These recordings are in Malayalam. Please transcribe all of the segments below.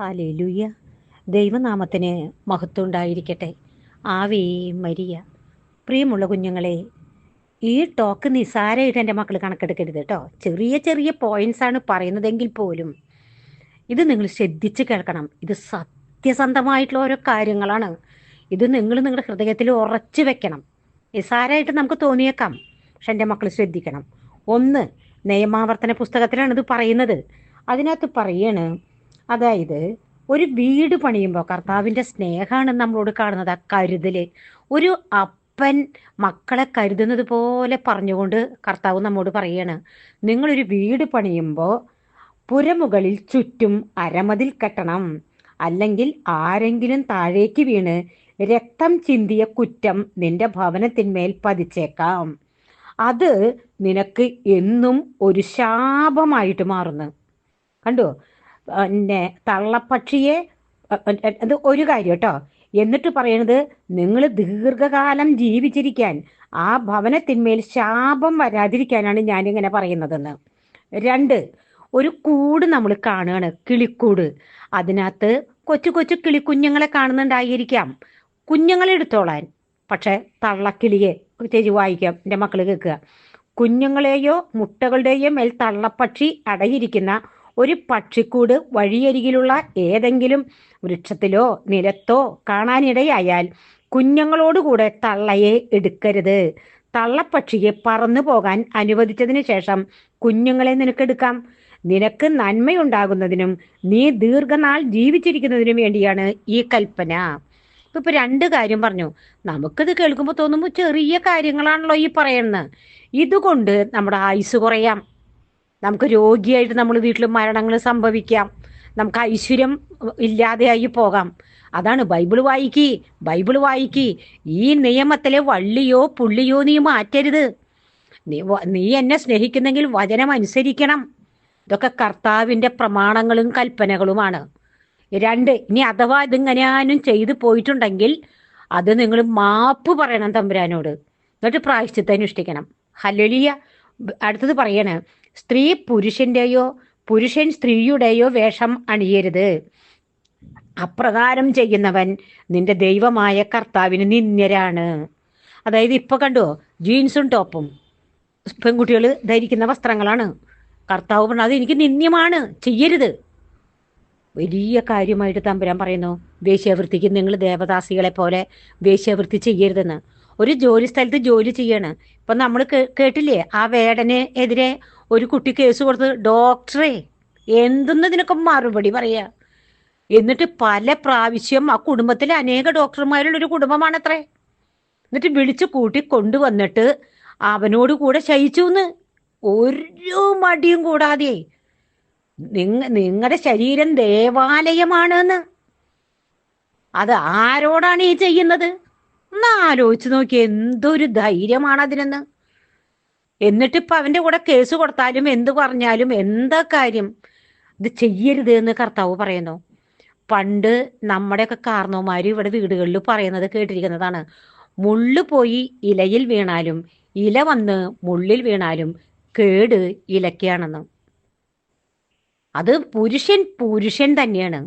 ഹാലേലൂയ ദൈവനാമത്തിന് മഹത്വം ഉണ്ടായിരിക്കട്ടെ ആവേ മരിയ. പ്രിയമുള്ള കുഞ്ഞുങ്ങളെ ഈ ടോക്ക് നിസാരമായിട്ട് എന്റെ മക്കൾ കണക്കെടുക്കരുത് കേട്ടോ ചെറിയ ചെറിയ പോയിന്റ്സ് ആണ് പറയുന്നതെങ്കിൽ പോലും ഇത് നിങ്ങൾ ശ്രദ്ധിച്ച് കേൾക്കണം. ഇത് സത്യസന്ധമായിട്ടുള്ള ഓരോ കാര്യങ്ങളാണ്. ഇത് നിങ്ങൾ നിങ്ങളുടെ ഹൃദയത്തിൽ ഉറച്ചു വെക്കണം. നിസാരമായിട്ട് നമുക്ക് തോന്നിയേക്കാം. പക്ഷെ എന്റെ മക്കൾ ശ്രദ്ധിക്കണം. ഒന്ന് നിയമാവർത്തന പുസ്തകത്തിലാണ് ഇത് പറയുന്നത്. അതിനകത്ത് പറയാണ് അതായത് ഒരു വീട് പണിയുമ്പോൾ കർത്താവിന്റെ സ്നേഹമാണ് നമ്മളോട് കാണുന്നത് ആ കരുതൽ ഒരു അപ്പൻ മക്കളെ കരുതുന്നത് പോലെ പറഞ്ഞുകൊണ്ട് കർത്താവ് നമ്മോട് പറയാണ് നിങ്ങളൊരു വീട് പണിയുമ്പോൾ പുരമുകളിൽ ചുറ്റും അരമതിൽ കെട്ടണം. അല്ലെങ്കിൽ ആരെങ്കിലും താഴേക്ക് വീണ് രക്തം ചിന്തിയ കുറ്റം നിന്റെ ഭവനത്തിന്മേൽ പതിച്ചേക്കാം. അത് നിനക്ക് എന്നും ഒരു ശാപമായിട്ട് മാറുന്നു. കണ്ടോ? പിന്നെ തള്ളപ്പക്ഷിയെ അത് ഒരു കാര്യം കേട്ടോ. എന്നിട്ട് പറയണത് നിങ്ങൾ ദീർഘകാലം ജീവിച്ചിരിക്കാൻ ആ ഭവനത്തിന്മേൽ ശാപം വരാതിരിക്കാനാണ് ഞാനിങ്ങനെ പറയുന്നതെന്ന്. രണ്ട് ഒരു കൂട് നമ്മൾ കാണുകയാണ് കിളിക്കൂട്. അതിനകത്ത് കൊച്ചു കൊച്ചു കിളിക്കുഞ്ഞുങ്ങളെ കാണുന്നുണ്ടായിരിക്കാം. കുഞ്ഞുങ്ങളെ എടുത്തോളാൻ പക്ഷെ തള്ളക്കിളിയെ ചേച്ചി വായിക്കാം എന്റെ മക്കൾ കേൾക്കുക. കുഞ്ഞുങ്ങളെയോ മുട്ടകളുടെയോ മേൽ തള്ളപ്പക്ഷി അടയിരിക്കുന്ന ഒരു പക്ഷിക്കൂട് വഴിയരികിലുള്ള ഏതെങ്കിലും വൃക്ഷത്തിലോ നിലത്തോ കാണാനിടയായാൽ കുഞ്ഞുങ്ങളോടുകൂടെ തള്ളയെ എടുക്കരുത്. തള്ളപ്പക്ഷിയെ പറന്നു പോകാൻ അനുവദിച്ചതിന് ശേഷം കുഞ്ഞുങ്ങളെ നിനക്കെടുക്കാം. നിനക്ക് നന്മയുണ്ടാകുന്നതിനും നീ ദീർഘനാൾ ജീവിച്ചിരിക്കുന്നതിനും വേണ്ടിയാണ് ഈ കൽപ്പന. ഇപ്പൊ രണ്ട് കാര്യം പറഞ്ഞു. നമുക്കിത് കേൾക്കുമ്പോൾ തോന്നുമ്പോൾ ചെറിയ കാര്യങ്ങളാണല്ലോ ഈ പറയുന്നത്. ഇതുകൊണ്ട് നമ്മുടെ ആയുസ് കുറയാം. നമുക്ക് രോഗിയായിട്ട് നമ്മൾ വീട്ടിൽ മരണങ്ങൾ സംഭവിക്കാം. നമുക്ക് ഐശ്വര്യം ഇല്ലാതെയായി പോകാം. അതാണ് ബൈബിൾ വായിക്കി ബൈബിൾ വായിക്കി. ഈ നിയമത്തിലെ വള്ളിയോ പുള്ളിയോ നീ മാറ്റരുത്. നീ നീ എന്നെ സ്നേഹിക്കുന്നെങ്കിൽ വചനം അനുസരിക്കണം. ഇതൊക്കെ കർത്താവിന്റെ പ്രമാണങ്ങളും കൽപ്പനകളുമാണ്. രണ്ട് ഇനി അഥവാ ഇതിങ്ങനെയാനും ചെയ്തു പോയിട്ടുണ്ടെങ്കിൽ അത് നിങ്ങൾ മാപ്പ് പറയണം തമ്പുരാനോട്. എന്നിട്ട് പ്രായശ്ചിത്തം അനുഷ്ഠിക്കണം. ഹല്ലേലൂയ. അടുത്തത് പറയണ. സ്ത്രീ പുരുഷന്റെയോ പുരുഷൻ സ്ത്രീയുടെയോ വേഷം അണിയരുത്. അപ്രകാരം ചെയ്യുന്നവൻ നിന്റെ ദൈവമായ കർത്താവിന് നിന്ദ്യരാണ്. അതായത് ഇപ്പൊ കണ്ടോ ജീൻസും ടോപ്പും. പെൺകുട്ടികൾ ധരിക്കുന്ന വസ്ത്രങ്ങളാണ്. കർത്താവ് പറഞ്ഞത് അത് എനിക്ക് നിന്ദ്യമാണ് ചെയ്യരുത്. വലിയ കാര്യമായിട്ട് തമ്പുരാൻ പറയുന്നു വേശ്യാവൃത്തിക്ക് നിങ്ങൾ ദേവദാസികളെ പോലെ വേശ്യാവൃത്തി ചെയ്യരുതെന്ന്. ഒരു ജോലി സ്ഥലത്ത് ജോലി ചെയ്യാണ്. ഇപ്പൊ നമ്മൾ കേട്ടില്ലേ ആ വേടന് എതിരെ ഒരു കുട്ടി കേസ് കൊടുത്ത് ഡോക്ടറെ. എന്തെന്നതിനൊക്കെ മറുപടി പറയാ? എന്നിട്ട് പല പ്രാവശ്യം ആ കുടുംബത്തിലെ അനേക ഡോക്ടർമാരുള്ള ഒരു കുടുംബമാണത്രേ. എന്നിട്ട് വിളിച്ചു കൂട്ടി കൊണ്ടുവന്നിട്ട് അവനോട് കൂടെ ശയിച്ചു എന്ന് ഒരു മടിയും കൂടാതെ. നിങ്ങ നിങ്ങളുടെ ശരീരം ദേവാലയമാണ് എന്ന് അത് ആരോടാണ് ഈ ചെയ്യുന്നത്? ഒന്ന് ആലോചിച്ച് നോക്കി എന്തൊരു ധൈര്യമാണ് അതിനെന്ന് എന്നിട്ട് ഇപ്പൊ അവന്റെ കൂടെ കേസ് കൊടുത്താലും എന്ത് പറഞ്ഞാലും എന്താ കാര്യം? ഇത് ചെയ്യരുത് എന്ന് കർത്താവ് പറയുന്നു. പണ്ട് നമ്മുടെയൊക്കെ കാർന്നോമാര് ഇവിടെ വീടുകളിൽ പറയുന്നത് കേട്ടിരിക്കുന്നതാണ്. മുള്ളു പോയി ഇലയിൽ വീണാലും ഇല വന്ന് മുള്ളിൽ വീണാലും കേട് ഇലക്കാണെന്ന് അത് പുരുഷൻ പുരുഷൻ തന്നെയാണ്.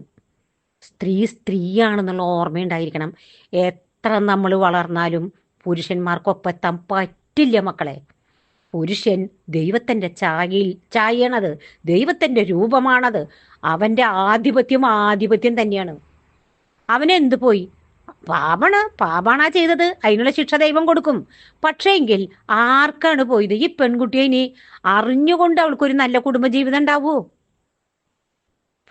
സ്ത്രീ സ്ത്രീയാണെന്നുള്ള ഓർമ്മയുണ്ടായിരിക്കണം. എത്ര നമ്മൾ വളർന്നാലും പുരുഷന്മാർക്കൊപ്പം എത്താൻ പറ്റില്ല മക്കളെ. പുരുഷൻ ദൈവത്തിന്റെ ചായയിൽ ചായണത് ദൈവത്തിന്റെ രൂപമാണത്. അവന്റെ ആധിപത്യം ആധിപത്യം തന്നെയാണ്. അവനെന്ത് പോയി? പാപണ പാപാണാ ചെയ്തത്. അതിനുള്ള ശിക്ഷ ദൈവം കൊടുക്കും. പക്ഷേങ്കിൽ ആർക്കാണ് പോയത്? ഈ പെൺകുട്ടിയെ ഇനി അറിഞ്ഞുകൊണ്ട് അവൾക്കൊരു നല്ല കുടുംബജീവിതം ഉണ്ടാവുമോ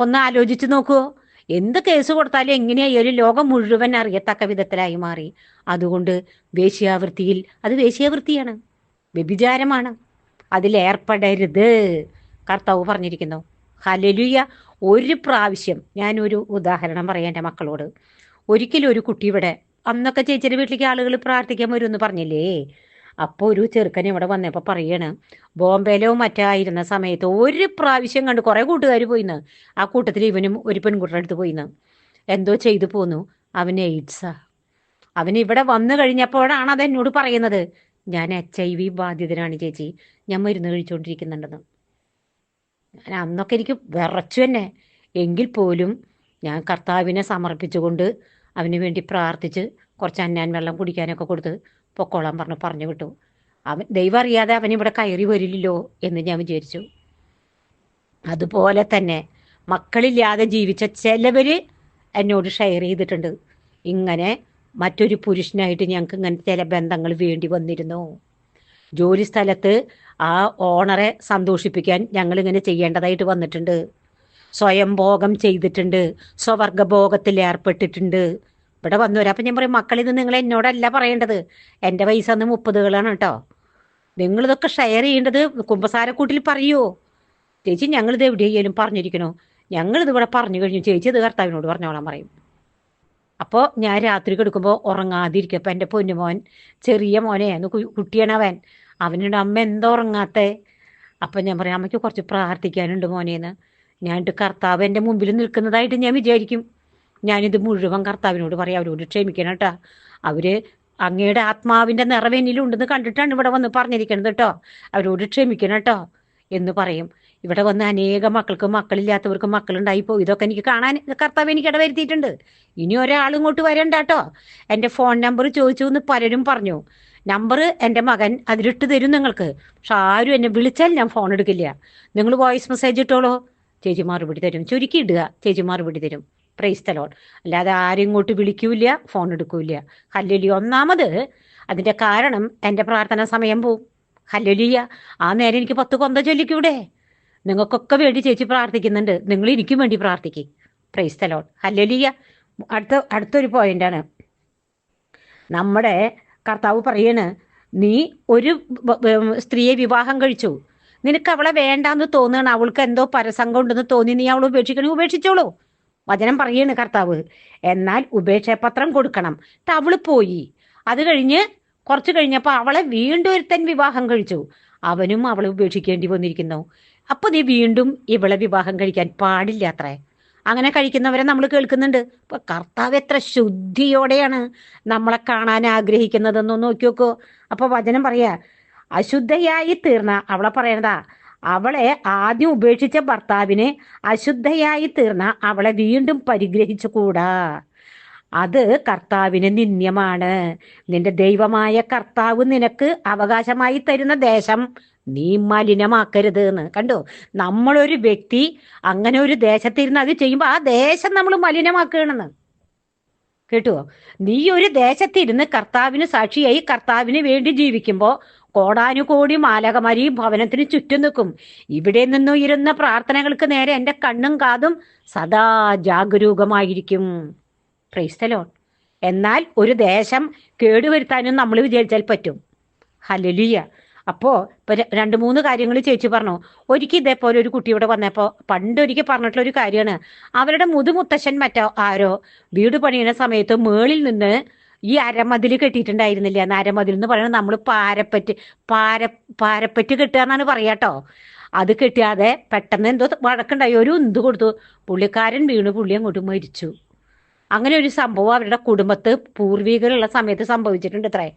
ഒന്ന് ആലോചിച്ച് നോക്കൂ. എന്ത് കേസ് കൊടുത്താലും എങ്ങനെയായാലും ലോകം മുഴുവൻ അറിയത്തക്ക വിധത്തിലായി മാറി. അതുകൊണ്ട് വേശ്യാവൃത്തിയിൽ അത് വേശ്യാവൃത്തിയാണ് വ്യഭിചാരമാണ്. അതിലേർപ്പെടരുത് കർത്താവ് പറഞ്ഞിരിക്കുന്നു ഹലലുയ ഒരു പ്രാവശ്യം ഞാനൊരു ഉദാഹരണം പറയാം എന്റെ മക്കളോട്. ഒരിക്കലും ഒരു കുട്ടി ഇവിടെ അന്നൊക്കെ ചേച്ചിയുടെ വീട്ടിലേക്ക് ആളുകൾ പ്രാർത്ഥിക്കാൻ വരുമെന്ന് പറഞ്ഞില്ലേ? അപ്പോൾ ഒരു ചെറുക്കൻ ഇവിടെ വന്നപ്പോൾ പറയാണ് ബോംബെയിലോ മറ്റായിരുന്ന സമയത്ത് ഒരു പ്രാവശ്യം കണ്ട് കുറേ കൂട്ടുകാർ പോയിന്ന്. ആ കൂട്ടത്തിൽ ഇവനും ഒരു പെൺകുട്ടിയുടെ അടുത്ത് പോയിന്ന്. എന്തോ ചെയ്തു പോന്നു. അവന് എയ്ഡ്സാ. അവൻ ഇവിടെ വന്നു കഴിഞ്ഞപ്പോഴാണ് അത് എന്നോട് പറയുന്നത്. ഞാൻ എച്ച് ഐ വി ബാധിതനാണ് ചേച്ചി. ഞാൻ മരുന്ന് കഴിച്ചുകൊണ്ടിരിക്കുന്നുണ്ടെന്ന് ഞാൻ അന്നൊക്കെ എനിക്ക് വിറച്ചു തന്നെ. എങ്കിൽ പോലും ഞാൻ കർത്താവിനെ സമർപ്പിച്ചുകൊണ്ട് അവന് വേണ്ടി പ്രാർത്ഥിച്ച് കുറച്ച് അന്നാൻ വെള്ളം കുടിക്കാനൊക്കെ കൊടുത്ത് പൊക്കോളാൻ പറഞ്ഞു പറഞ്ഞു വിട്ടു. അവൻ ദൈവം അറിയാതെ അവൻ ഇവിടെ കയറി വരില്ലല്ലോ എന്ന് ഞാൻ വിചാരിച്ചു. അതുപോലെ തന്നെ മക്കളില്ലാതെ ജീവിച്ച ചിലവർ എന്നോട് ഷെയർ ചെയ്തിട്ടുണ്ട്. ഇങ്ങനെ മറ്റൊരു പുരുഷനായിട്ട് ഞങ്ങൾക്ക് ഇങ്ങനെ ചില ബന്ധങ്ങൾ വേണ്ടി വന്നിരുന്നു. ജോലി സ്ഥലത്ത് ആ ഓണറെ സന്തോഷിപ്പിക്കാൻ ഞങ്ങൾ ഇങ്ങനെ ചെയ്യേണ്ടതായിട്ട് വന്നിട്ടുണ്ട്. സ്വയം ഭോഗം ചെയ്തിട്ടുണ്ട്. സ്വവർഗഭോഗത്തിൽ ഏർപ്പെട്ടിട്ടുണ്ട്. ഇവിടെ വന്നവരും അപ്പം ഞാൻ പറയും മക്കളിത് നിങ്ങൾ എന്നോടല്ല പറയേണ്ടത്. എന്റെ വയസ്സ് അന്ന് മുപ്പതുകളാണ് കേട്ടോ. നിങ്ങളിതൊക്കെ ഷെയർ ചെയ്യേണ്ടത് കുമ്പസാരക്കൂട്ടിൽ പറയുമോ ചേച്ചി ഞങ്ങളിത് എവിടെയെങ്കിലും പറഞ്ഞിരിക്കണോ? ഞങ്ങളിത് ഇവിടെ പറഞ്ഞു കഴിഞ്ഞു. ചേച്ചി ഇത് കർത്താവിനോട് പറഞ്ഞോളാൻ പറയും. അപ്പോൾ ഞാൻ രാത്രി കിടക്കുമ്പോൾ ഉറങ്ങാതിരിക്കും അപ്പം എന്റെ പൊന്നുമോൻ ചെറിയ മോനെ എന്ന് കുട്ടിയാണവൻ അവനോട് അമ്മ എന്തോ ഉറങ്ങാത്തേ? അപ്പം ഞാൻ പറയാം അമ്മയ്ക്ക് കുറച്ച് പ്രാർത്ഥിക്കാനുണ്ട് മോനേന്ന് ഞാനിട്ട് കർത്താവ് എന്റെ മുമ്പിൽ നിൽക്കുന്നതായിട്ട് ഞാൻ വിചാരിക്കും. ഞാനിത് മുഴുവൻ കർത്താവിനോട് പറയാം അവരോട് ക്ഷമിക്കണം കേട്ടോ. അവർ അങ്ങയുടെ ആത്മാവിന്റെ നിറവെന്നിലുണ്ടെന്ന് കണ്ടിട്ടാണ് ഇവിടെ വന്ന് പറഞ്ഞിരിക്കുന്നത് കേട്ടോ. അവരോട് ക്ഷമിക്കണം കേട്ടോ എന്ന് പറയും. ഇവിടെ വന്ന് അനേക മക്കൾക്ക് മക്കളില്ലാത്തവർക്ക് മക്കളുണ്ടായിപ്പോ ഇതൊക്കെ എനിക്ക് കാണാൻ കർത്താവ് എനിക്ക് ഇടവരുത്തിയിട്ടുണ്ട്. ഇനി ഒരാൾ ഇങ്ങോട്ട് വരണ്ട കേട്ടോ എന്റെ ഫോൺ നമ്പർ ചോദിച്ചു എന്ന് പലരും പറഞ്ഞു. നമ്പർ എന്റെ മകൻ അതിലിട്ട് തരും നിങ്ങൾക്ക്. പക്ഷെ ആരും എന്നെ വിളിച്ചാൽ ഞാൻ ഫോൺ എടുക്കില്ല. നിങ്ങൾ വോയിസ് മെസ്സേജ് ഇട്ടോളൂ. ചേച്ചി മറുപടി തരും. ചുരുക്കി ഇടുക. ചേച്ചി മറുപടി തരും. പ്രൈസ് തലോൺ അല്ലാതെ ആരും ഇങ്ങോട്ട് വിളിക്കൂല ഫോൺ എടുക്കൂല ഹല്ലലി ഒന്നാമത് അതിന്റെ കാരണം എന്റെ പ്രാർത്ഥന സമയം പോവും. ഹല്ലലിയ. ആ നേരം എനിക്ക് പത്ത് കൊന്ത ചൊല്ലിക്കൂടെ? നിങ്ങൾക്കൊക്കെ വേണ്ടി ചേച്ചി പ്രാർത്ഥിക്കുന്നുണ്ട്. നിങ്ങൾ എനിക്കും വേണ്ടി പ്രാർത്ഥിക്കും. പ്രൈസ് തലോൺ ഹല്ലലിയ അടുത്ത അടുത്തൊരു പോയിന്റാണ് നമ്മുടെ കർത്താവ് പറയാണ് നീ ഒരു സ്ത്രീയെ വിവാഹം കഴിച്ചു. നിനക്ക് അവളെ വേണ്ടാന്ന് തോന്നുകയാണ്. അവൾക്ക് എന്തോ പരസംഗം ഉണ്ടെന്ന് തോന്നി. നീ അവളെ ഉപേക്ഷിക്കണേ ഉപേക്ഷിച്ചോളൂ. വചനം പറയാണ് കർത്താവ്. എന്നാൽ ഉപേക്ഷാപത്രം കൊടുക്കണം. അവൾ പോയി. അത് കഴിഞ്ഞ് കുറച്ച് കഴിഞ്ഞപ്പോൾ അവളെ വീണ്ടും ഒരുത്തൻ വിവാഹം കഴിച്ചു. അവനും അവളെ ഉപേക്ഷിക്കേണ്ടി വന്നിരിക്കുന്നു. അപ്പൊ നീ വീണ്ടും ഇവളെ വിവാഹം കഴിക്കാൻ പാടില്ല അത്രേ അങ്ങനെ കഴിക്കുന്നവരെ നമ്മൾ കേൾക്കുന്നുണ്ട്. ഇപ്പൊ കർത്താവ് എത്ര ശുദ്ധിയോടെയാണ് നമ്മളെ കാണാൻ ആഗ്രഹിക്കുന്നതെന്ന് നോക്കി നോക്കൂ. അപ്പൊ വചനം പറയാ അശുദ്ധയായി തീർന്ന അവളെ പറയണതാ അവളെ ആദ്യം ഉപേക്ഷിച്ച ഭർത്താവിനെ അശുദ്ധയായി തീർന്ന അവളെ വീണ്ടും പരിഗ്രഹിച്ചുകൂടാ. അത് കർത്താവിന് നിന്ദ്യമാണ്. നിന്റെ ദൈവമായ കർത്താവ് നിനക്ക് അവകാശമായി തരുന്ന ദേശം നീ മലിനമാക്കരുത് എന്ന് കണ്ടോ? നമ്മളൊരു വ്യക്തി അങ്ങനെ ഒരു ദേശത്തിരുന്ന് അത് ചെയ്യുമ്പോൾ ആ ദേശം നമ്മൾ മലിനമാക്കുകയാണെന്ന്. കേട്ടുവോ നീ ഒരു ദേശത്തിരുന്ന് കർത്താവിന് സാക്ഷിയായി കർത്താവിന് വേണ്ടി ജീവിക്കുമ്പോൾ കോടാനുകോടി മാലകമാരി ഭവനത്തിന് ചുറ്റും നിൽക്കും. ഇവിടെ നിന്നുയരുന്ന പ്രാർത്ഥനകൾക്ക് നേരെ എന്റെ കണ്ണും കാതും സദാ ജാഗരൂകമായിരിക്കും. ക്രൈസ്തലോൺ എന്നാൽ ഒരു ദേശം കേടുവരുത്താനും നമ്മൾ വിചാരിച്ചാൽ പറ്റും. ഹലലിയ അപ്പോൾ ഇപ്പൊ രണ്ട് മൂന്ന് കാര്യങ്ങൾ ചേച്ചി പറഞ്ഞു. ഒരിക്കൽ ഇതേപോലെ ഒരു കുട്ടി ഇവിടെ പണ്ട് ഒരിക്കൽ പറഞ്ഞിട്ടുള്ള ഒരു കാര്യമാണ്. അവരുടെ മുതുമുത്തശ്ശൻ മറ്റോ ആരോ വീട് പണിയുന്ന സമയത്ത് മേളിൽ നിന്ന് ഈ അരമതിൽ കെട്ടിയിട്ടുണ്ടായിരുന്നില്ല? എന്ന് അരമതിൽ എന്ന് പറയുന്നത് നമ്മൾ പാരപ്പറ്റ് പാര പാരപ്പറ്റ് കെട്ടുക എന്നാണ് പറയാട്ടോ അത് കെട്ടിയാതെ പെട്ടെന്ന് എന്തോ വഴക്കുണ്ടായി. ഒരു ഉന്ത് കൊടുത്തു. പുള്ളിക്കാരൻ വീണ്. പുള്ളി അങ്ങോട്ട് മരിച്ചു. അങ്ങനെ ഒരു സംഭവം അവരുടെ കുടുംബത്ത് പൂർവികരുള്ള സമയത്ത് സംഭവിച്ചിട്ടുണ്ട് ഇത്രേ.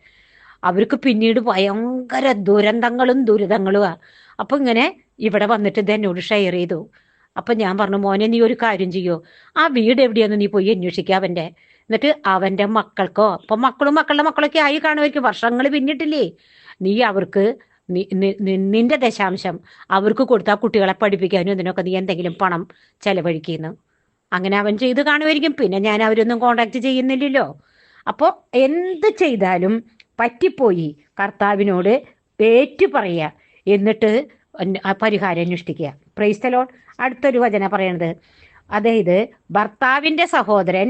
അവർക്ക് പിന്നീട് ഭയങ്കര ദുരന്തങ്ങളും ദുരിതങ്ങളുമാണ് അപ്പൊ ഇങ്ങനെ ഇവിടെ വന്നിട്ട് ഇത് എന്നോട് ഷെയർ ചെയ്തു. അപ്പൊ ഞാൻ പറഞ്ഞു മോനെ നീ ഒരു കാര്യം ചെയ്യോ. ആ വീട് എവിടെയാന്ന് നീ പോയി അന്വേഷിക്കുക അവന്റെ. എന്നിട്ട് അവന്റെ മക്കൾക്കോ അപ്പൊ മക്കളും മക്കളുടെ മക്കളൊക്കെ ആയി കാണുമായിരിക്കും വർഷങ്ങൾ പിന്നിട്ടില്ലേ? നീ അവർക്ക് നിന്റെ ദശാംശം അവർക്ക് കൊടുത്താൽ കുട്ടികളെ പഠിപ്പിക്കാനും ഇതിനൊക്കെ നീ എന്തെങ്കിലും പണം ചെലവഴിക്കുന്നു. അങ്ങനെ അവൻ ചെയ്ത് കാണുമായിരിക്കും പിന്നെ ഞാൻ അവരൊന്നും കോണ്ടാക്ട് ചെയ്യുന്നില്ലല്ലോ. അപ്പോൾ എന്ത് ചെയ്താലും പറ്റിപ്പോയി. കർത്താവിനോട് പേറ്റ് പറയുക. എന്നിട്ട് പരിഹാരം അന്വേഷിക്കുക. പ്രൈസ്തലോൺ അടുത്തൊരു വചന പറയണത്. അതായത് ഭർത്താവിന്റെ സഹോദരൻ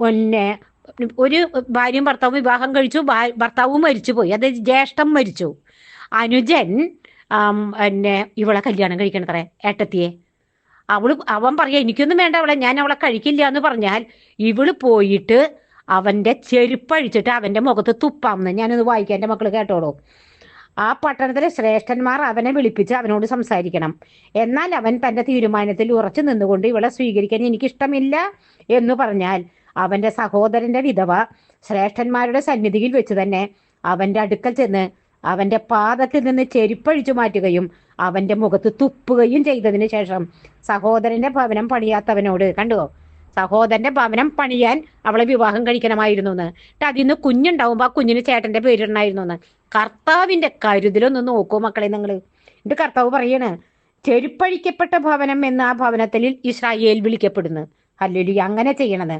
പിന്നെ ഒരു ഭാര്യയും ഭർത്താവും വിവാഹം കഴിച്ചു ഭർത്താവും മരിച്ചു പോയി അതായത് ജ്യേഷ്ഠം മരിച്ചു. അനുജൻ പിന്നെ ഇവളെ കല്യാണം കഴിക്കണത്രേ ഏട്ടത്തിയെ. അവൾ അവൻ പറയാ എനിക്കൊന്നും വേണ്ട അവളെ ഞാൻ അവളെ കഴിക്കില്ല എന്ന് പറഞ്ഞാൽ ഇവൾ പോയിട്ട് അവന്റെ ചെരുപ്പഴിച്ചിട്ട് അവന്റെ മുഖത്ത് തുപ്പാമെന്ന്. ഞാനത് വായിക്കാം. എന്റെ മക്കൾ കേട്ടോളൂ. ആ പട്ടണത്തിലെ ശ്രേഷ്ഠന്മാർ അവനെ വിളിപ്പിച്ച് അവനോട് സംസാരിക്കണം. എന്നാൽ അവൻ തന്റെ തീരുമാനത്തിൽ ഉറച്ചു നിന്നുകൊണ്ട് ഇവളെ സ്വീകരിക്കാൻ എനിക്കിഷ്ടമില്ല എന്ന് പറഞ്ഞാൽ അവന്റെ സഹോദരന്റെ വിധവ ശ്രേഷ്ഠന്മാരുടെ സന്നിധിയിൽ വെച്ച് തന്നെ അവന്റെ അടുക്കൽ ചെന്ന് അവന്റെ പാദത്തിൽ നിന്ന് ചെരുപ്പഴിച്ചു മാറ്റുകയും അവന്റെ മുഖത്ത് തുപ്പുകയും ചെയ്തതിന് ശേഷം സഹോദരന്റെ ഭവനം പണിയാത്തവനോട് കണ്ടോ? സഹോദരന്റെ ഭവനം പണിയാൻ അവളെ വിവാഹം കഴിക്കണമായിരുന്നു എന്ന് എന്നിട്ട് അതിൽ നിന്ന് ആ കുഞ്ഞിന് ചേട്ടന്റെ പേരിടണമായിരുന്നു എന്ന് കർത്താവിന്റെ കരുതലൊന്ന് നോക്കൂ മക്കളെ നിങ്ങൾ എന്നിട്ട് കർത്താവ് പറയാണ് ചെരുപ്പഴിക്കപ്പെട്ട ഭവനം എന്ന ആ ഭവനത്തിൽ ഇസ്രായേൽ വിളിക്കപ്പെടുന്നു. അല്ലെങ്കിൽ അങ്ങനെ ചെയ്യണത്.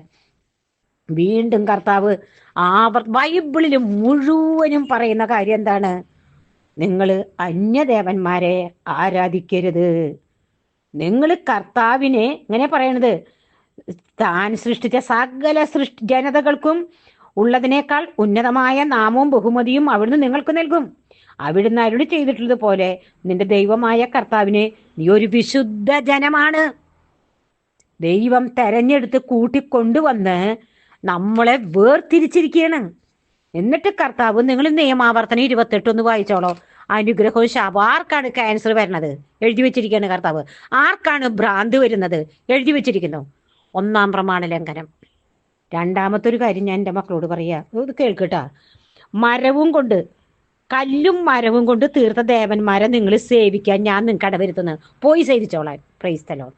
വീണ്ടും കർത്താവ് ആ ബൈബിളിൽ മുഴുവനും പറയുന്ന കാര്യം എന്താണ്? നിങ്ങൾ അന്യദേവന്മാരെ ആരാധിക്കരുത്. നിങ്ങൾ കർത്താവിനെ ഇങ്ങനെ പറയണത്? താൻ സൃഷ്ടിച്ച സകല സൃഷ്ടി ജനതകൾക്കും ഉള്ളതിനേക്കാൾ ഉന്നതമായ നാമവും ബഹുമതിയും അവിടുന്ന് നിങ്ങൾക്ക് നൽകും. അവിടുന്ന് അരുളി ചെയ്തിട്ടുള്ളത് പോലെ നിന്റെ ദൈവമായ കർത്താവിനെ നീ ഒരു വിശുദ്ധ ജനമാണ്. ദൈവം തെരഞ്ഞെടുത്ത് കൂട്ടിക്കൊണ്ടുവന്ന് നമ്മളെ വേർതിരിച്ചിരിക്കുകയാണ്. എന്നിട്ട് കർത്താവ് നിങ്ങൾ നിയമാവർത്തനം ഇരുപത്തെട്ട് ഒന്ന് വായിച്ചോളോ. അനുഗ്രഹവും ശാപം ആർക്കാണ് ക്യാൻസർ വരുന്നത്? എഴുതി വെച്ചിരിക്കുകയാണ് കർത്താവ്. ആർക്കാണ് ഭ്രാന്ത് വരുന്നത്? എഴുതി വെച്ചിരിക്കുന്നു. ഒന്നാം പ്രമാണ ലംഘനം. രണ്ടാമത്തെ ഒരു കാര്യം ഞാൻ എന്റെ മക്കളോട് പറയുക ഇത് കേൾക്കട്ടാ. മരവും കൊണ്ട് കല്ലും മരവും കൊണ്ട് തീർത്ത ദേവന്മാരെ നിങ്ങൾ സേവിക്കാൻ ഞാൻ നിങ്ങൾക്ക് ഇടവരുത്തുന്നത് പോയി സേവിച്ചോളാൻ. പ്രൈസ്തലോ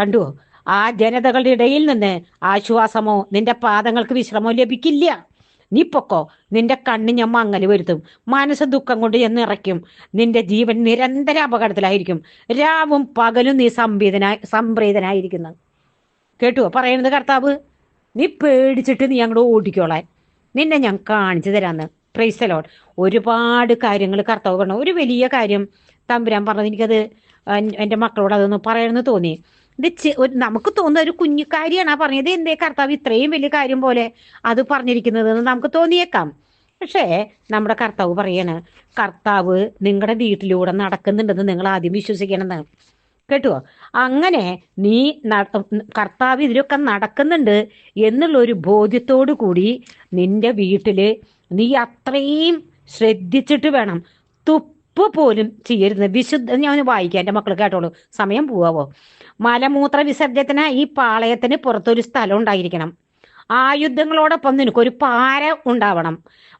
കണ്ടുവോ ആ ജനതകളുടെ ഇടയിൽ നിന്ന് ആശ്വാസമോ നിന്റെ പാദങ്ങൾക്ക് വിശ്രമോ ലഭിക്കില്ല. നീ പൊക്കോ. നിന്റെ കണ്ണ് ഞാൻ മങ്ങൽ വരുത്തും. മനസ്സ് ദുഃഖം കൊണ്ട് ഞാൻ നിറയ്ക്കും. നിന്റെ ജീവൻ നിരന്തര അപകടത്തിലായിരിക്കും. രാവും പകലും നീ സംവേദന സംപ്രീതനായിരിക്കുന്നു. കേട്ടുവോ? പറയുന്നത് കർത്താവ് നീ പേടിച്ചിട്ട് നീ അങ്ങോട്ട് ഓടിക്കോളാൻ. നിന്നെ ഞാൻ കാണിച്ചു തരാന്ന്. പ്രൈസലോൺ ഒരുപാട് കാര്യങ്ങൾ കർത്താവ് പറഞ്ഞു. ഒരു വലിയ കാര്യം തമ്പുരാൻ പറഞ്ഞത് എനിക്കത് എന്റെ മക്കളോട് അതൊന്ന് പറയണമെന്ന് തോന്നി. ഇത് നമുക്ക് തോന്നുന്ന ഒരു കുഞ്ഞു കാര്യമാണ് ആ പറഞ്ഞത്. എന്തേ കർത്താവ് ഇത്രയും വലിയ കാര്യം പോലെ അത് പറഞ്ഞിരിക്കുന്നത് എന്ന് നമുക്ക് തോന്നിയേക്കാം. പക്ഷേ നമ്മുടെ കർത്താവ് പറയാണ് കർത്താവ് നിങ്ങളുടെ വീട്ടിലൂടെ നടക്കുന്നുണ്ടെന്ന് നിങ്ങൾ ആദ്യം വിശ്വസിക്കണമെന്ന്. കേട്ടുവോ അങ്ങനെ നീ കർത്താവ് ഇതിലൊക്കെ നടക്കുന്നുണ്ട് എന്നുള്ള ഒരു ബോധ്യത്തോടു കൂടി നിന്റെ വീട്ടിൽ നീ അത്രയും ശ്രദ്ധിച്ചിട്ട് വേണം. തുപ്പ് പോലും ചെയ്യരുത്. വിശുദ്ധ ഞാൻ വായിക്കാം എന്റെ മക്കൾ കേട്ടോളൂ. സമയം പോവാവോ? മലമൂത്ര വിസർജ്യത്തിന് ഈ പാളയത്തിന് പുറത്തൊരു സ്ഥലം ഉണ്ടായിരിക്കണം. ആയുധങ്ങളോടൊപ്പം നിനക്കൊരു പാര ഉണ്ടാവണം.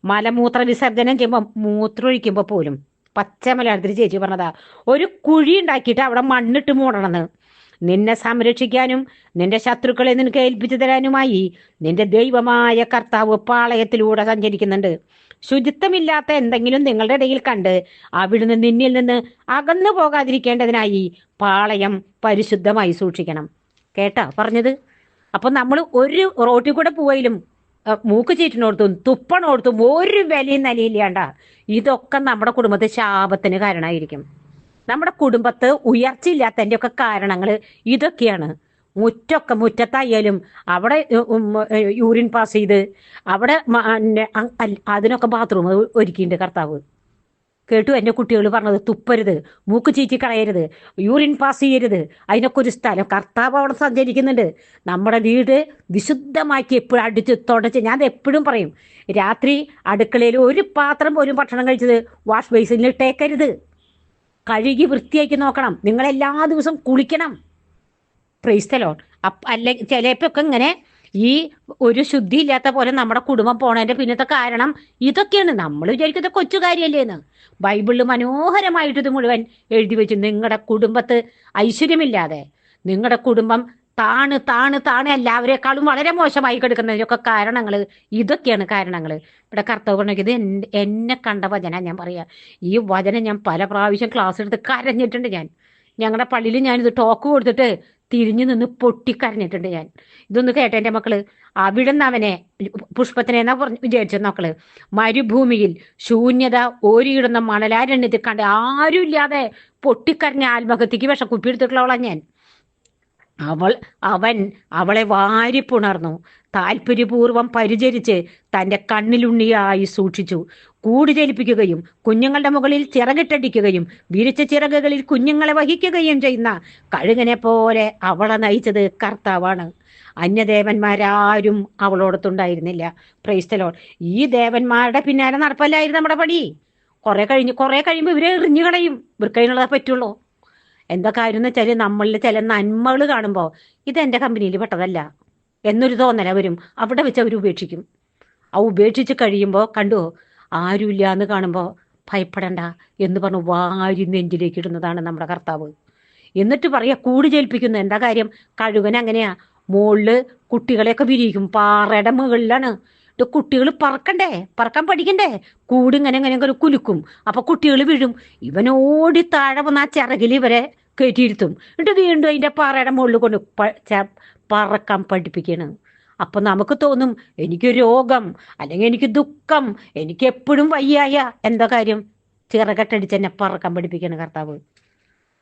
മലമൂത്ര വിസർജനം ചെയ്യുമ്പോൾ മൂത്രമൊഴിക്കുമ്പോൾ പോലും. പച്ച മലയാളത്തിൽ ചേച്ചി പറഞ്ഞതാ ഒരു കുഴി ഉണ്ടാക്കിയിട്ട് അവിടെ മണ്ണിട്ട് മൂടണമെന്ന്. നിന്നെ സംരക്ഷിക്കാനും നിന്റെ ശത്രുക്കളെ നിനക്ക് ഏൽപ്പിച്ചു തരാനുമായി നിന്റെ ദൈവമായ കർത്താവ് പാളയത്തിലൂടെ സഞ്ചരിക്കുന്നുണ്ട്. ശുചിത്വമില്ലാത്ത എന്തെങ്കിലും നിങ്ങളുടെ ഇടയിൽ കണ്ട് അവിടുന്ന് നിന്നിൽ നിന്ന് അകന്നു പോകാതിരിക്കേണ്ടതിനായി പാളയം പരിശുദ്ധമായി സൂക്ഷിക്കണം. കേട്ടാ പറഞ്ഞത്? അപ്പൊ നമ്മൾ ഒരു റോട്ടിൽ കൂടെ പോയാലും മൂക്ക് ചീറ്റിനോടത്തും തുപ്പണോടത്തും ഒരു വിലയും നിലയില്ലാണ്ട. ഇതൊക്കെ നമ്മുടെ കുടുംബത്തെ ശാപത്തിന് കാരണമായിരിക്കും. നമ്മുടെ കുടുംബത്ത് ഉയർച്ചയില്ലാത്തതിന്റെ ഒക്കെ കാരണങ്ങൾ ഇതൊക്കെയാണ്. മുറ്റൊക്കെ മുറ്റത്തായാലും അവിടെ യൂറിൻ പാസ് ചെയ്ത് അവിടെ അതിനൊക്കെ ബാത്റൂം ഒരുക്കിയിട്ടുണ്ട് കർത്താവ്. കേട്ടു എന്റെ കുട്ടികൾ പറഞ്ഞത് തുപ്പരുത് മൂക്ക് ചീറ്റി കളയരുത് യൂറിൻ പാസ് ചെയ്യരുത്. അതിനൊക്കെ ഒരു സ്ഥലം. കർത്താവ് അവിടെ സഞ്ചരിക്കുന്നുണ്ട്. നമ്മുടെ വീട് വിശുദ്ധമാക്കി എപ്പോഴും അടിച്ച് തുടച്ച് ഞാൻ എപ്പോഴും പറയും രാത്രി അടുക്കളയിൽ ഒരു പാത്രം പോലും ഭക്ഷണം കഴിച്ചത് വാഷ് ബേസിനിൽ ഇട്ടേക്കരുത് കഴുകി വൃത്തിയാക്കി നോക്കണം. നിങ്ങൾ എല്ലാ ദിവസവും കുളിക്കണം. പ്രൈസ്തലോൺ അപ്പ ചിലപ്പോ ചിലപ്പോഴൊക്കെ ഇങ്ങനെ ഈ ഒരു ശുദ്ധി ഇല്ലാത്ത പോലെ നമ്മുടെ കുടുംബം പോണതിന്റെ പിന്നത്തെ കാരണം ഇതൊക്കെയാണ്. നമ്മൾ വിചാരിക്കുന്നത് കൊച്ചു കാര്യമല്ലേന്ന് ബൈബിളിൽ മനോഹരമായിട്ട് ഇത് മുഴുവൻ എഴുതി വെച്ചു നിങ്ങളുടെ കുടുംബത്ത് ഐശ്വര്യമില്ലാതെ നിങ്ങളുടെ കുടുംബം താണ് താണ് താണ് എല്ലാവരെക്കാളും വളരെ മോശമായി കിടക്കുന്നതിനൊക്കെ കാരണങ്ങൾ ഇതൊക്കെയാണ് കാരണങ്ങൾ ഇവിടെ കർത്തവ് പറഞ്ഞത് ഇത് എന്നെ കണ്ട വചന ഞാൻ പറയാ. ഈ വചനം ഞാൻ പല പ്രാവശ്യം ക്ലാസ് എടുത്ത് കരഞ്ഞിട്ടുണ്ട് ഞാൻ. ഞങ്ങളുടെ പള്ളിയിൽ ഞാനിത് ടോക്ക് കൊടുത്തിട്ട് തിരിഞ്ഞു നിന്ന് പൊട്ടിക്കരഞ്ഞിട്ടുണ്ട് ഞാൻ. ഇതൊന്ന് കേട്ട എന്റെ മക്കൾ? അവിടെ നിന്ന് അവനെ പുഷ്പത്തിനെ എന്നാ പറഞ്ഞു വിചാരിച്ചു മക്കൾ? മരുഭൂമിയിൽ ശൂന്യത ഓരിയിടുന്ന മണലാരണ്യത്തിൽ കണ്ട് ആരുമില്ലാതെ പൊട്ടിക്കരഞ്ഞ ആത്മഹത്യക്ക് വിഷക്കുപ്പി എടുത്തിട്ടുള്ളവളാ ഞാൻ. അവൾ അവൻ അവളെ വാരിപ്പുണർന്നു. താല്പര്യപൂർവം പരിചരിച്ച് തന്റെ കണ്ണിലുണ്ണിയായി സൂക്ഷിച്ചു. കൂട് ചലിപ്പിക്കുകയും കുഞ്ഞുങ്ങളുടെ മുകളിൽ ചിറകിട്ടടിക്കുകയും വിരിച്ച ചിറകുകളിൽ കുഞ്ഞുങ്ങളെ വഹിക്കുകയും ചെയ്യുന്ന കഴുകനെ പോലെ അവളെ നയിച്ചത് കർത്താവാണ്. അന്യദേവന്മാരാരും അവളോടത്തുണ്ടായിരുന്നില്ല. പ്രൈസ്തലോൾ ഈ ദേവന്മാരുടെ പിന്നാലെ നടപ്പല്ലായിരുന്നു നമ്മുടെ പടി കുറെ കഴിഞ്ഞ് കുറെ കഴിയുമ്പോൾ ഇവരെ എറിഞ്ഞു കളയും. ഇവർക്കതിനുള്ളതേ പറ്റുള്ളൂ. എന്താ കാര്യം എന്ന് വെച്ചാൽ നമ്മളിൽ ചില നന്മകൾ കാണുമ്പോൾ ഇത് എന്റെ കമ്പനിയിൽ പെട്ടതല്ല എന്നൊരു തോന്നല വരും അവിടെ വെച്ച് അവർ ഉപേക്ഷിക്കും. ആ ഉപേക്ഷിച്ച് കഴിയുമ്പോൾ കണ്ടു ആരുമില്ല എന്ന് കാണുമ്പോൾ ഭയപ്പെടണ്ട എന്ന് പറഞ്ഞു വാരി നെഞ്ചിലേക്ക് ഇടുന്നതാണ് നമ്മുടെ കർത്താവ്. എന്നിട്ട് പറയാ കൂട് ചേൽപ്പിക്കുന്നു എന്താ കാര്യം? കഴുകൻ അങ്ങനെയാ. മുകളിൽ കുട്ടികളെയൊക്കെ വിരിയിക്കും. പാറയുടെ മുകളിലാണ്. കുട്ടികൾ പറക്കണ്ടേ? പറക്കാൻ പഠിക്കണ്ടേ? കൂട് ഇങ്ങനെ ഇങ്ങനെ ഇങ്ങനെ കുലുക്കും. അപ്പൊ കുട്ടികൾ വീഴും. ഇവൻ ഓടി താഴെ വന്ന് ആ ചിറകിൽ ഇവരെ കയറ്റിയിരുത്തും. എന്നിട്ട് വീണ്ടും അതിന്റെ പാറയുടെ മുകളിൽ കൊണ്ട് പറക്കാൻ പഠിപ്പിക്കണം. അപ്പൊ നമുക്ക് തോന്നും എനിക്ക് രോഗം അല്ലെങ്കിൽ എനിക്ക് ദുഃഖം എനിക്ക് എപ്പോഴും വയ്യായ എന്താ കാര്യം? ചിറകട്ടടിച്ച് എന്നെ പറക്കാൻ പഠിപ്പിക്കണം കർത്താവ്.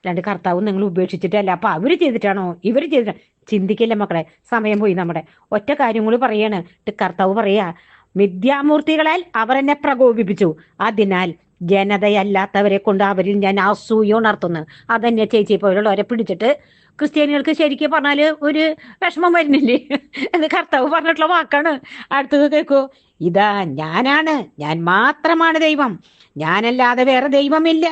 രണ്ട് കർത്താവ് നിങ്ങൾ ഉപേക്ഷിച്ചിട്ടല്ല. അപ്പൊ അവർ ചെയ്തിട്ടാണോ? ഇവർ ചെയ്തിട്ടാണ് ചിന്തിക്കില്ല മക്കളെ. സമയം പോയി നമ്മുടെ. ഒറ്റ കാര്യം കൂടി പറയാണ്. കർത്താവ് പറയാ മിഥ്യാമൂർത്തികളാൽ അവർ എന്നെ പ്രകോപിപ്പിച്ചു. അതിനാൽ ജനതയല്ലാത്തവരെ കൊണ്ട് അവരിൽ ഞാൻ അസൂയ ഉണർത്തുന്നു. അതന്നെ ചേച്ചി പോലുള്ളവരെ പിടിച്ചിട്ട് ക്രിസ്ത്യാനികൾക്ക് ശരിക്കും പറഞ്ഞാൽ ഒരു വിഷമം വരുന്നില്ലേ? എന്ന് കർത്താവ് പറഞ്ഞിട്ടുള്ള വാക്കാണ്. അടുത്തത് കേൾക്കൂ ഇതാ ഞാനാണ്. ഞാൻ മാത്രമാണ് ദൈവം. ഞാനല്ലാതെ വേറെ ദൈവമില്ല.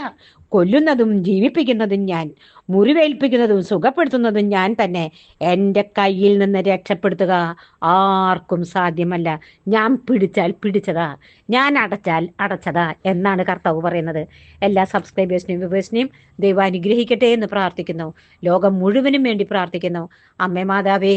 കൊല്ലുന്നതും ജീവിപ്പിക്കുന്നതും ഞാൻ മുറിവേൽപ്പിക്കുന്നതും സുഖപ്പെടുത്തുന്നതും ഞാൻ തന്നെ. എന്റെ കയ്യിൽ നിന്ന് രക്ഷപ്പെടുത്തുക ആർക്കും സാധ്യമല്ല. ഞാൻ പിടിച്ചാൽ പിടിച്ചതാ ഞാൻ അടച്ചാൽ അടച്ചതാ എന്നാണ് കർത്താവ് പറയുന്നത്. എല്ലാ സബ്സ്ക്രൈബേഴ്സിനെയും വ്യൂവേഴ്സിനെയും ദൈവം അനുഗ്രഹിക്കട്ടെ എന്ന് പ്രാർത്ഥിക്കുന്നു. ലോകം മുഴുവനും വേണ്ടി പ്രാർത്ഥിക്കുന്നു. അമ്മേ മാതാവേ